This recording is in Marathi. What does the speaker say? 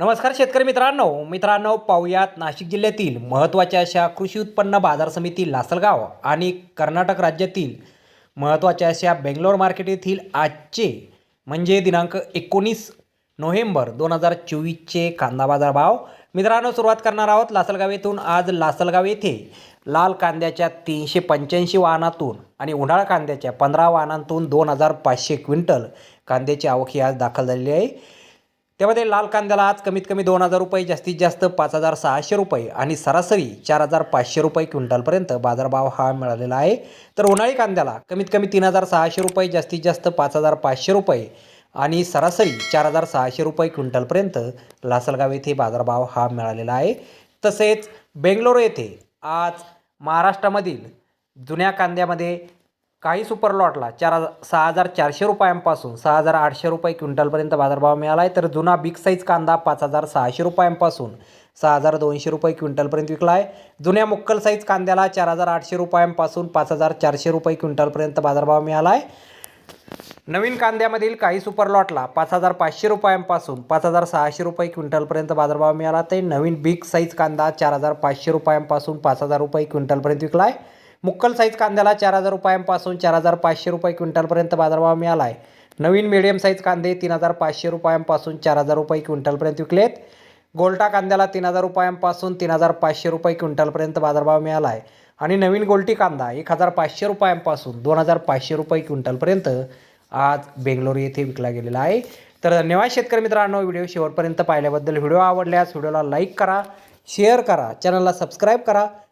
नमस्कार शेतकरी मित्रांनो. मित्रांनो पाहुयात नाशिक जिल्ह्यातील महत्त्वाच्या अशा कृषी उत्पन्न बाजार समिती लासलगाव आणि कर्नाटक राज्यातील महत्त्वाच्या अशा बेंगलोर मार्केट येथील आजचे म्हणजे दिनांक एकोणीस नोव्हेंबर दोन हजार चोवीसचे कांदा बाजार भाव. मित्रांनो सुरुवात करणार आहोत लासलगाव येथून. आज लासलगाव येथे लाल कांद्याच्या तीनशे पंच्याऐंशी वाहनातून आणि उन्हाळा कांद्याच्या पंधरा वाहनांतून दोन हजार पाचशे क्विंटल कांद्याची आवक ही आज दाखल झालेली आहे. त्यामध्ये लाल कांद्याला आज कमीत कमी दोन हजार रुपये जास्तीत जास्त पाच हजार सहाशे रुपये आणि सरासरी चार हजार पाचशे रुपये क्विंटलपर्यंत बाजारभाव हा मिळालेला आहे. तर उन्हाळी कांद्याला कमीत कमी तीन हजार सहाशे रुपये जास्तीत जास्त पाच हजार पाचशे रुपये आणि सरासरी चार हजार सहाशे रुपये क्विंटलपर्यंत लासलगाव येथे बाजारभाव हा मिळालेला आहे. तसेच बेंगलोर येथे आज महाराष्ट्रामधील जुन्या कांद्यामध्ये काही सुपर लॉटला चार हजार सहा हजार चारशे रुपयांपासून सहा हजार आठशे रुपये क्विंटलपर्यंत बाजारभाव मिळाला आहे. तर जुना बिग साईज कांदा पाच हजार सहाशे रुपयांपासून सहा हजार दोनशे रुपये क्विंटलपर्यंत विकला आहे. जुन्या मुक्कल साईज कांद्याला चार हजार आठशे रुपयांपासून पाच हजार चारशे रुपये क्विंटलपर्यंत बाजारभाव मिळाला आहे. नवीन कांद्यामधील काही सुपर लॉटला पाच हजार पाचशे रुपयांपासून पाच हजार सहाशे रुपये क्विंटलपर्यंत बाजारभाव मिळाला. ते नवीन बिग साईज कांदा चार हजार पाचशे रुपयांपासून पाच हजार रुपये क्विंटलपर्यंत विकला आहे. मुक्कल साईज कांद्याला चार हजार रुपयांपासून चार हजार पाचशे रुपये क्विंटलपर्यंत बाजारभाव मिळाला आहे नवीन मिडियम साईज कांदे तीन हजार पाचशे रुपयांपासून चार हजार रुपये क्विंटलपर्यंत विकलेत. गोल्टा कांद्याला तीन हजार रुपयांपासून तीन हजार पाचशे रुपये क्विंटलपर्यंत बाजारभाव मिळाला आहे आणि नवीन गोल्टी कांदा एक हजार पाचशे रुपयांपासून दोन हजार पाचशे रुपये क्विंटलपर्यंत आज बेंगलोर येथे विकला गेलेला आहे. तर धन्यवाद शेतकरी मित्रांनो व्हिडिओ शेवटपर्यंत पाहिल्याबद्दल. व्हिडिओ आवडल्यास व्हिडिओला लाईक करा शेअर करा चॅनलला सबस्क्राईब करा.